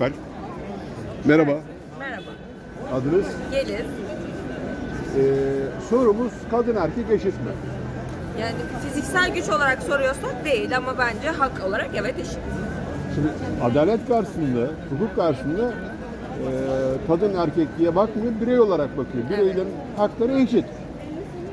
Ben. Merhaba. Merhaba. Adınız? Gelir. Ee, sorumuz kadın erkek eşit mi? Yani fiziksel güç olarak soruyorsak değil ama bence hak olarak evet eşit. Şimdi adalet karşısında, hukuk karşısında ee, kadın erkek diye bakmıyor, birey olarak bakıyor. Bireylerin hakları eşit.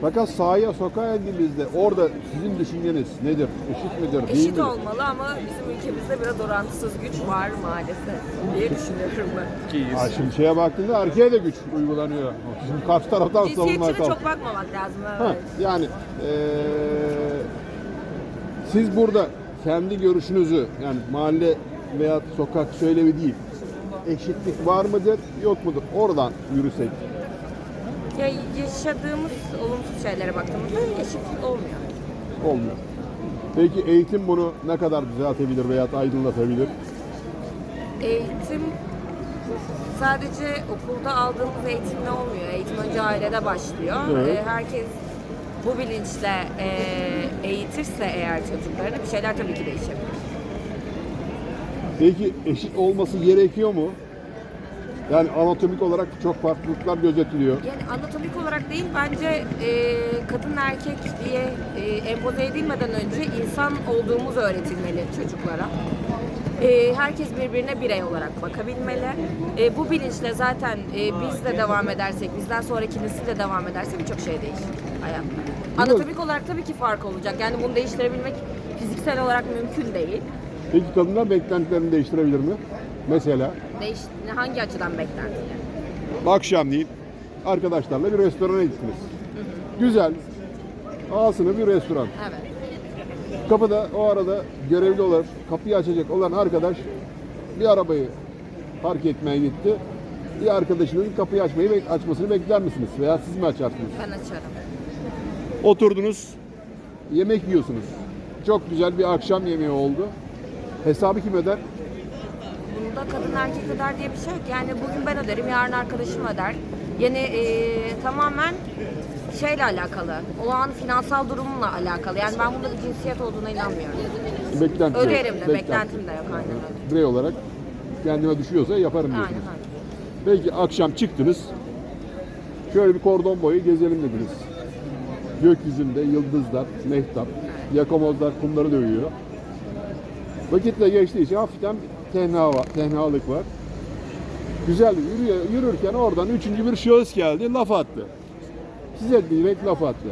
Fakat sahaya, sokağa indiğimizde orada sizin düşünceniz nedir? Eşit midir, değil Eşit midir? olmalı ama bizim ülkemizde biraz orantısız güç var maalesef diye düşünüyorum ben. Ha, şimdi şeye baktığında erkeğe de güç uygulanıyor. Şimdi karşı taraftan savunmaya Cinsiyetçine kalk. çok bakmamak lazım. Ha, Evet. yani eee, siz burada kendi görüşünüzü yani mahalle veya sokak söylemi değil eşitlik var mıdır yok mudur oradan yürüsek Ya yaşadığımız olumsuz şeylere baktığımızda eşit olmuyor. olmuyor. Peki eğitim bunu ne kadar düzeltebilir veya aydınlatabilir? Eğitim sadece okulda aldığımız eğitimle olmuyor. Eğitim önce ailede başlıyor. Evet. Ee, herkes bu bilinçle e, eğitirse eğer çocuklarını bir şeyler tabii ki değişebilir. Peki eşit olması gerekiyor mu? Yani anatomik olarak çok farklılıklar gözetiliyor. Yani anatomik olarak değil bence e, kadın erkek diye e, empoze edilmeden önce insan olduğumuz öğretilmeli çocuklara. E, herkes birbirine birey olarak bakabilmeli. E, bu bilinçle zaten e, biz de devam edersek, bizden sonraki nesil de devam ederse birçok şey değişir hayatta. Anatomik olarak tabii ki fark olacak. Yani bunu değiştirebilmek fiziksel olarak mümkün değil. Peki kadınlar beklentilerini değiştirebilir mi? Mesela Değiş hangi açıdan beklenti? akşamleyin arkadaşlarla bir restorana gittiniz. Güzel, ağasını bir restoran. Evet. Kapıda o arada görevli olan, kapıyı açacak olan arkadaş bir arabayı park etmeye gitti. Bir arkadaşının kapıyı açmayı bek- açmasını bekler misiniz? Veya siz mi açarsınız? Ben açarım. Oturdunuz, yemek yiyorsunuz. Çok güzel bir akşam yemeği oldu. Hesabı kim öder? Bunda kadın erkek öder diye bir şey yok. Yani bugün ben öderim, yarın arkadaşım öder. Yani e, tamamen şeyle alakalı. O an finansal durumla alakalı. Yani ben bunda bir cinsiyet olduğuna inanmıyorum. Beklenti yok. Öderim de, Beklenti. beklentim de yok aynen öyle. Birey olarak kendime düşüyorsa yaparım diyorsunuz. Aynen. Peki akşam çıktınız. Şöyle bir kordon boyu gezelim dediniz. Gökyüzünde yıldızlar, mehtap, yakamozlar kumları dövüyor. Vakitle geçtiği için hafiften tenha var, tenhalık var. Güzel yürüyor, yürürken oradan üçüncü bir şahıs geldi, laf attı. Size direkt laf attı.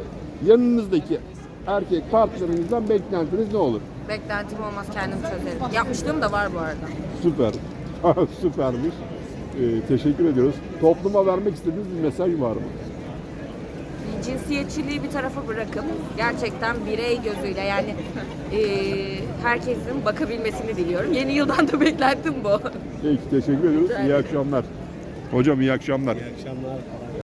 Yanınızdaki erkek partnerinizden beklentiniz ne olur? Beklentim olmaz kendim çözerim. Yapmışlığım da var bu arada. Süper. Süpermiş. Ee, teşekkür ediyoruz. Topluma vermek istediğiniz bir mesaj var mı? Cinsiyetçiliği bir tarafa bırakıp gerçekten birey gözüyle yani e, herkesin bakabilmesini diliyorum. Yeni yıldan da beklentim bu. Peki teşekkür ediyoruz. İyi akşamlar. Hocam iyi akşamlar. İyi akşamlar.